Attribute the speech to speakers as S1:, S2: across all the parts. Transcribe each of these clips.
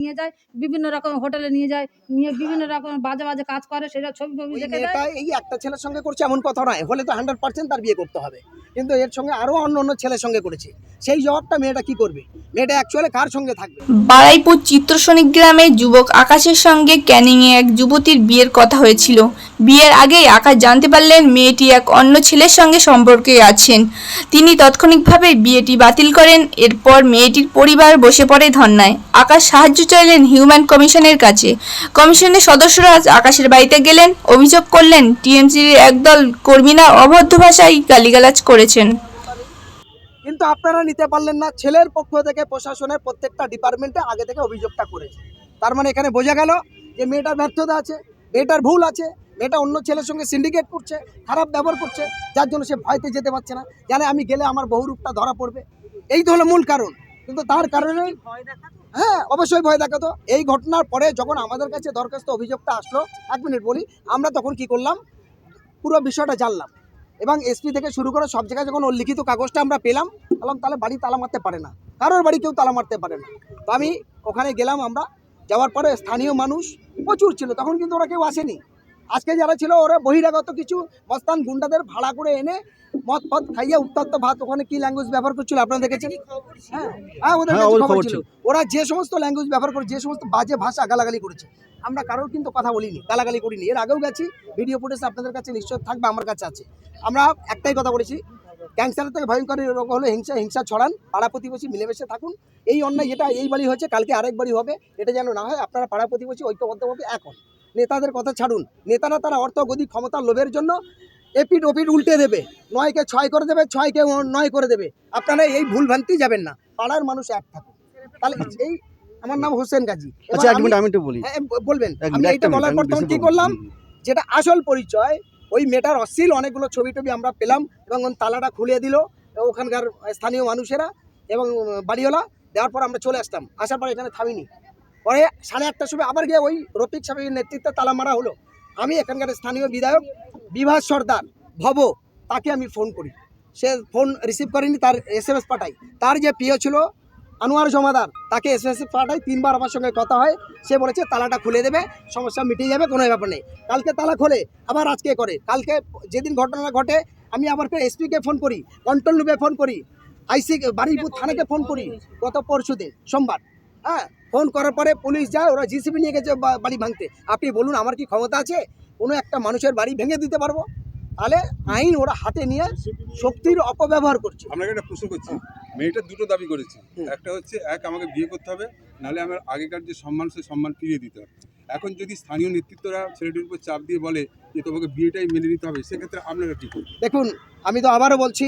S1: নিয়ে যায় বিভিন্ন রকম হোটেলে নিয়ে যায় নিয়ে বিভিন্ন রকম বাজে বাজে কাজ করে সেটা ছবি ছবি দেখে দেয়।
S2: এই একটা ছেলের সঙ্গে করছে এমন কথা নয় হলে তো হান্ড্রেড পার্সেন্ট তার বিয়ে করতে হবে। কিন্তু এর সঙ্গে আরও অন্য অন্য ছেলের সঙ্গে করেছে। সেই জবাবটা মেয়েটা কি করবে? মেয়েটা অ্যাকচুয়ালি কার সঙ্গে থাকবে?
S3: বারাইপুর চিত্রসনিক গ্রামে যুবক আকাশের সঙ্গে ক্যানিংয়ে এক যুবতীর বিয়ের কথা হয়েছিল। বিয়ের আগেই আকাশ জানতে পারলেন মেয়েটি এক অন্য ছেলের সঙ্গে সম্পর্কে আছেন। তিনি তাৎক্ষণিকভাবে বিয়েটি বাতিল করেন, এরপর মেয়েটির পরিবার বসে পড়ে ধর্নায়। আকাশ সাহায্য চাইলেন হিউম্যান কমিশনের কাছে। কমিশনের সদস্যরা আকাশের বাড়িতে গেলেন, অভিযোগ করলেন টিএমসির একদল কর্মীরা অভদ্র ভাষায় গালিগালাজ করেছেন।
S2: কিন্তু আপনারা নিতে পারলেন না, ছেলের পক্ষ থেকে প্রশাসনের প্রত্যেকটা ডিপার্টমেন্টে আগে থেকে অভিযোগটা করেছে। তার মানে এখানে বোঝা গেল যে মেয়েটার ব্যর্থতা আছে, মেয়েটার ভুল আছে মেয়েটা অন্য ছেলের সঙ্গে সিন্ডিকেট করছে, খারাপ ব্যবহার করছে, যার জন্য সে ভয়তে যেতে পারছে না। জানে আমি গেলে আমার বহুরূপটা ধরা পড়বে। এই তো হলো মূল কারণ। কিন্তু তার কারণে হ্যাঁ অবশ্যই ভয় দেখাতো। এই ঘটনার পরে যখন আমাদের কাছে দরখাস্ত অভিযোগটা আসলো, এক মিনিট বলি, আমরা তখন কি করলাম? পুরো বিষয়টা জানলাম। এবং এসপি থেকে শুরু করে সব জায়গায় যখন ওর লিখিত কাগজটা আমরা পেলাম, বললাম, তাহলে বাড়ি তালা মারতে পারে না। কারোর বাড়ি কেউ তালা মারতে পারে না। তো আমি ওখানে গেলাম আমরা। যাওয়ার পরে স্থানীয় মানুষ প্রচুর ছিল। তখন কিন্তু ওরা কেউ আসেনি। আজকে যারা ছিল ওরা বহিরাগত কিছু মস্তান গুন্ডাদের ভাড়া করে এনে মদ ফদ খাইয়ে উত্তপ্ত ভাত ওখানে কি ল্যাঙ্গুয়েজ ব্যবহার করছিল আপনারা দেখেছেন? হ্যাঁ হ্যাঁ ওদের
S4: হ্যাঁ,
S2: খবর ছিল। ওরা যে সমস্ত ল্যাঙ্গুয়েজ ব্যবহার করে যে সমস্ত বাজে ভাষা গালাগালি করেছে আমরা কারোর কিন্তু কথা বলিনি গালাগালি করিনি। এর আগেও গেছি ভিডিও ফুটেজ আপনাদের কাছে নিশ্চয় থাকবে আমার কাছে আছে। আমরা একটাই কথা বলেছি ক্যান্সারের থেকে ভয়ঙ্কর রোগ হলো হিংসা হিংসা ছড়ান পাড়া প্রতিবেশী মিলেমিশে থাকুন। এই অন্যায় যেটা এই বাড়ি হয়েছে কালকে আরেক বাড়ি হবে এটা যেন না হয় আপনারা পাড়া প্রতিবেশী ঐক্যবদ্ধভাবে এক হন। নেতাদের কথা ছাড়ুন। নেতারা তারা অর্থ গদি ক্ষমতার লোভের জন্য এপিট ওপিট উল্টে দেবে। নয়কে ছয় করে দেবে ছয়কে নয় করে দেবে। আপনারা এই ভুল ভ্রান্তি যাবেন না। পাড়ার মানুষ এক থাকুন তাহলে এই আমার নাম হোসেন গাজী।
S4: আচ্ছা এক মিনিট আমি একটু বলি।
S2: হ্যাঁ, বলবেন। আমি এইটা বলার পর তখন কি করলাম? যেটা আসল পরিচয় ওই মেয়েটার অশ্লীল অনেকগুলো ছবি টবি আমরা পেলাম এবং তালাটা খুলে দিল ওখানকার স্থানীয় মানুষেরা এবং বাড়িওয়ালা। দেওয়ার পর আমরা চলে আসতাম। আসার পর এখানে থামিনি। পরে সাড়ে আটটার সময় আবার গিয়ে ওই রফিক সাহেবের নেতৃত্বে তালা মারা হলো। আমি এখানকার স্থানীয় বিধায়ক বিভাস সর্দার ভব তাকে আমি ফোন করি। সে ফোন রিসিভ করেনি তার এস এম এস পাঠাই। তার যে প্রিয় ছিল আনোয়ার জমাদার তাকে এস এম এস পাঠাই তিনবার আমার সঙ্গে কথা হয়। সে বলেছে তালাটা খুলে দেবে সমস্যা মিটিয়ে যাবে কোনো ব্যাপার নেই। কালকে তালা খোলে আবার আজকে করে। কালকে যেদিন ঘটনা ঘটে আমি আবার ফের এসপিকে ফোন করি কন্ট্রোল রুমে ফোন করি। আইসি বারুইপুর থানাকে ফোন করি গত পরশু দিন সোমবার। হ্যাঁ ফোন করার পরে পুলিশ যায় ওরা জিসিবি নিয়ে গেছে বাড়ি ভাঙতে। আপনি বলুন আমার কি ক্ষমতা আছে? কোনো একটা মানুষের বাড়ি ভেঙে দিতে পারব? তাহলে আইন ওরা হাতে নিয়ে শক্তির অপব্যবহার করছে।
S5: আপনাকে একটা প্রশ্ন করছি। মেয়েটা দুটো দাবি করেছে। একটা হচ্ছে এক আমাকে বিয়ে করতে হবে নাহলে আমার আগেকার যে সম্মান সেই সম্মান ফিরিয়ে দিতে হবে। এখন যদি স্থানীয় নেতৃত্বরা ছেলেটির উপর চাপ দিয়ে বলে যে তোমাকে বিয়েটাই মেনে নিতে হবে সেক্ষেত্রে আপনারা কী করবেন?
S2: দেখুন আমি তো আবারও বলছি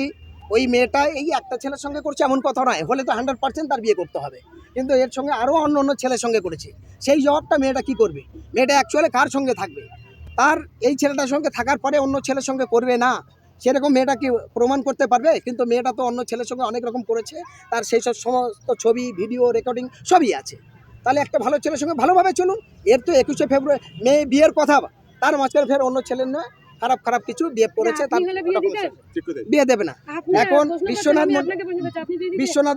S2: ওই মেয়েটা এই একটা ছেলের সঙ্গে করছে এমন কথা নয়, হলে তো হান্ড্রেড পার্সেন্ট তার বিয়ে করতে হবে। কিন্তু এর সঙ্গে আরও অন্য অন্য ছেলের সঙ্গে করেছে। সেই জবাবটা মেয়েটা কি করবে? মেয়েটা অ্যাকচুয়ালি কার সঙ্গে থাকবে? তার এই ছেলেটার সঙ্গে থাকার পরে অন্য ছেলের সঙ্গে করবে না। সেরকম মেয়েটা কি প্রমাণ করতে পারবে? কিন্তু মেয়েটা তো অন্য ছেলের সঙ্গে অনেক রকম করেছে। তার সেই সব সমস্ত ছবি ভিডিও রেকর্ডিং সবই আছে। তাহলে একটা ভালো ছেলের সঙ্গে ভালোভাবে চলুন। এর তো একুশে ফেব্রুয়ারি মেয়ে বিয়ের কথা, তার মাঝখানে ফের অন্য ছেলের নয়। খারাপ খারাপ কিছু বিয়ে পড়েছে তার
S1: বিয়ে
S2: দেবে না। এখন বিশ্বনাথ? বিশ্বনাথ